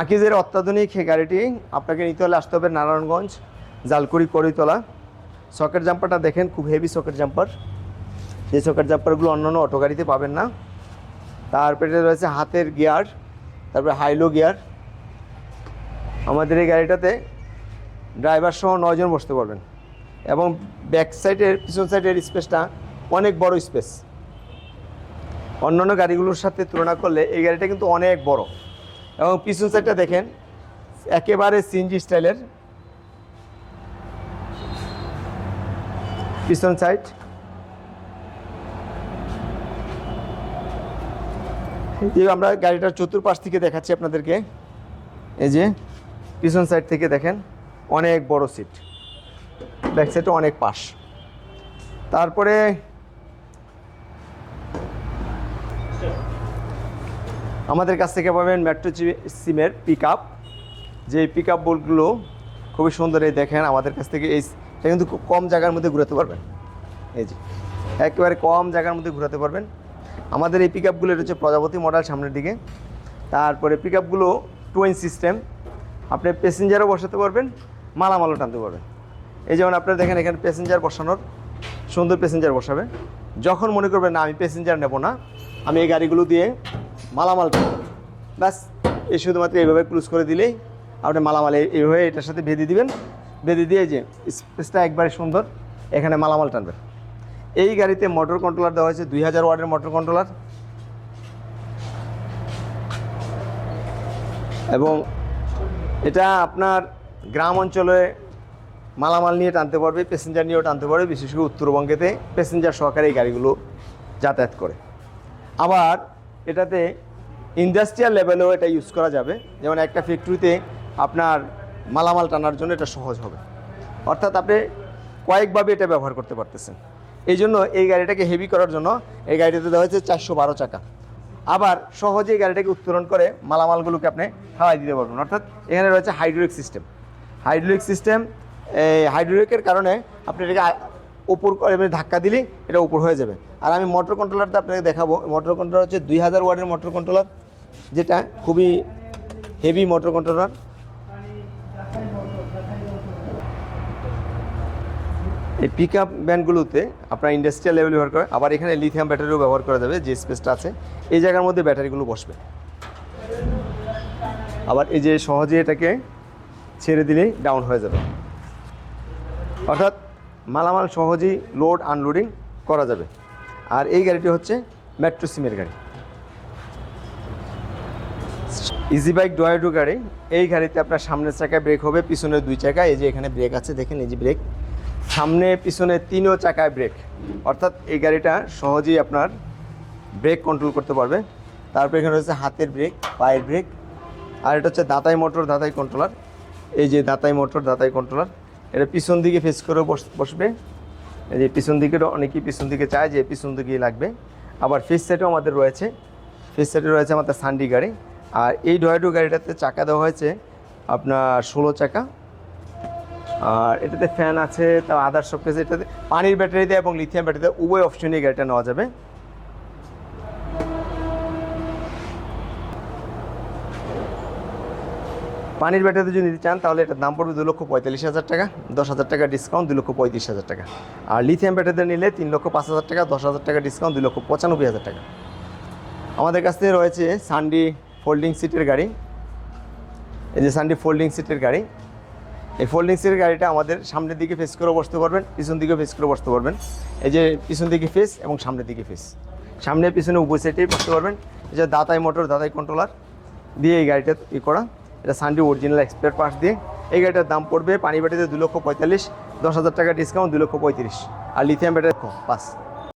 আকিজের অত্যাধুনিক গাড়িটি আপনাকে নিতে হলে আসতে হবে নারায়ণগঞ্জ, জালকুড়ি, করিতলা। সকেট জাম্পারটা দেখেন, খুব হেভি সকেট জাম্পার। যে সকেট জাম্পারগুলো অন্যান্য অটো গাড়িতে পাবেন না। তারপরে রয়েছে হাতের গিয়ার, তারপরে হাইলো গিয়ার। আমাদের এই গাড়িটাতে ড্রাইভার সহ নয়জন বসতে পারবেন। এবং ব্যাক সাইডের পিছন সাইডের স্পেসটা অনেক বড় স্পেস অন্যান্য গাড়িগুলোর সাথে তুলনা করলে এই গাড়িটা কিন্তু অনেক বড়। এবং পিছন সাইডটা দেখেন, একেবারে সিএনজি স্টাইলের পিছন সাইড যে আমরা গাড়িটার চতুর্পাশ থেকে দেখাচ্ছি আপনাদেরকে। এই যে, পিছন সাইড থেকে দেখেন, অনেক বড় সিট ব্যাক সাইডে অনেক পাশ। তারপরে আমাদের কাছ থেকে পাবেন মেট্রো সিমের পিক আপ যে পিক আপ বোর্ডগুলো খুবই সুন্দর এই দেখেন, আমাদের কাছ থেকে এই এটা কিন্তু খুব কম জায়গার মধ্যে ঘুরাতে পারবেন। এই যে, একেবারে কম জায়গার মধ্যে ঘোরাতে পারবেন। আমাদের এই পিক আপগুলো এটা হচ্ছে প্রজাপতি মডেল সামনের দিকে। তারপরে পিক আপগুলো টুইন সিস্টেম আপনি প্যাসেঞ্জারও বসাতে পারবেন, মালামালও টানতে পারবেন। এই যেমন আপনারা দেখেন, এখানে প্যাসেঞ্জার বসানোর সুন্দর প্যাসেঞ্জার বসাবে। যখন মনে করবেন, না, আমি প্যাসেঞ্জার নেব না, আমি এই গাড়িগুলো দিয়ে মালামাল ব্যাস, এই শুধুমাত্র এইভাবে ক্রুজ করে দিলেই আপনি মালামাল এই- এইভাবে এটার সাথে বেঁধে দিবেন। বেঁধে দিয়ে যে স্পেসটা একবারে সুন্দর, এখানে মালামাল টানবেন। এই গাড়িতে মোটর কন্ট্রোলার দেওয়া হয়েছে, দুই হাজার ওয়ার্ডের মোটর কন্ট্রোলার এবং এটা আপনার গ্রাম অঞ্চলে মালামাল নিয়ে টানতে পারবে প্যাসেঞ্জার নিয়েও টানতে পারবে, বিশেষ করে উত্তরবঙ্গেতে প্যাসেঞ্জার সহকারে এই গাড়িগুলো যাতায়াত করে। আবার এটাতে ইন্ডাস্ট্রিয়াল লেভেলেও এটা ইউজ করা যাবে। যেমন একটা ফ্যাক্টরিতে আপনার মালামাল টানার জন্য এটা সহজ হবে। অর্থাৎ আপনি কয়েকভাবে এটা ব্যবহার করতে পারতেছেন। এই জন্য এই গাড়িটাকে হেভি করার জন্য এই গাড়িটাতে দেওয়া হয়েছে চারশো বারো চাকা। আবার সহজে গাড়িটাকে উত্তোলন করে মালামালগুলোকে আপনি হাওয়াই দিতে পারবেন। অর্থাৎ এখানে রয়েছে হাইড্রোলিক সিস্টেম হাইড্রোলিক সিস্টেম এই হাইড্রোলিকের কারণে আপনি এটাকে উপর করে ধাক্কা দিলেই এটা উপর হয়ে যাবে। আর আমি মোটর কন্ট্রোলারটা আপনাকে দেখাবো। মোটর কন্ট্রোলার হচ্ছে দুই হাজার ওয়ার্ডের মোটর কন্ট্রোলার যেটা খুবই হেভি মোটর কন্ট্রোলার এই পিক আপ ভ্যানগুলোতে আপনার ইন্ডাস্ট্রিয়াল লেভেল ব্যবহার করে। আবার এখানে লিথিয়াম ব্যাটারিও ব্যবহার করা যাবে, যে স্পেসটা আছে। এই জায়গার মধ্যে ব্যাটারিগুলো বসবে। আবার এই যে সহজে এটাকে ছেড়ে দিলেই ডাউন হয়ে যাবে। অর্থাৎ মালামাল সহজেই লোড আনলোডিং করা যাবে। আর এই গাড়িটি হচ্ছে মেট্রো সিমের গাড়ি। ইজি বাইক ডোয়াডু গাড়ি এই গাড়িতে আপনার সামনের চাকায় ব্রেক হবে, পিছনের দুই চাকায়। এই যে এখানে ব্রেক আছে, দেখেন এই যে ব্রেক সামনে, পিছনে তিনও চাকায় ব্রেক অর্থাৎ এই গাড়িটা সহজেই আপনার ব্রেক কন্ট্রোল করতে পারবে। তারপর এখানে রয়েছে হাতের ব্রেক পায়ের ব্রেক আর এটা হচ্ছে দাতাই মোটর দাতাই কন্ট্রোলার এই যে দাতাই মোটর দাতাই কন্ট্রোলার এটা পিছন দিকে ফেস করে বস- বসবে। এই যে পিছন দিকে অনেকেই পিছন দিকে চায় যে পিছন দিকেই লাগবে। আবার ফেস সেটও আমাদের রয়েছে। ফেস সেটে রয়েছে আমাদের সান্ডি গাড়ি। আর এই ডয়ডো গাড়িটাতে চাকা দেওয়া হয়েছে আপনার ষোলো চাকা। আর এটাতে ফ্যান আছে তা আদার সব কিছু এটাতে পানির ব্যাটারিতে এবং লিথিয়াম ব্যাটারিতে উভয় অপশনে গাড়িটা নেওয়া যাবে। পানির ব্যাটারিতে যদি নিতে চান, তাহলে এটার দাম পড়বে দু লক্ষ পঁয়তাল্লিশ হাজার টাকা, দশ হাজার টাকা ডিসকাউন্ট দু লক্ষ পঁয়ত্রিশ হাজার টাকা। আর লিথিয়াম ব্যাটারিতে নিলে তিন লক্ষ পাঁচ হাজার টাকা, দশ হাজার টাকা ডিসকাউন্ট দু লক্ষ পঁচানব্বই হাজার টাকা। আমাদের কাছ থেকে রয়েছে সানডি ফোল্ডিং সিটের গাড়ি, এই যে সানডি ফোল্ডিং সিটের গাড়ি, এই ফোল্ডিং সিটের গাড়িটা আমাদের সামনের দিকে ফেস করে বসতে পারবেন, পিছন দিকে ফেস করে বসতে পারবেন। এই যে পিছন দিকে ফেস এবং সামনের দিকে ফেস সামনে পিছনে উভয় সাইডেই বসতে পারবেন। এই যে দাতাই মোটর দাতাই কন্ট্রোলার দিয়ে এই গাড়িটা ই করা। এটা সানডি অরিজিনাল এক্সপায়ার পাস দিয়ে। এই গাড়িটার দাম পড়বে পানি ব্যাটারিতে দু লক্ষ পঁয়তাল্লিশ, দশ হাজার টাকা ডিসকাউন্ট দু লক্ষ পঁয়ত্রিশ। আর লিথিয়াম ব্যাটারি পাস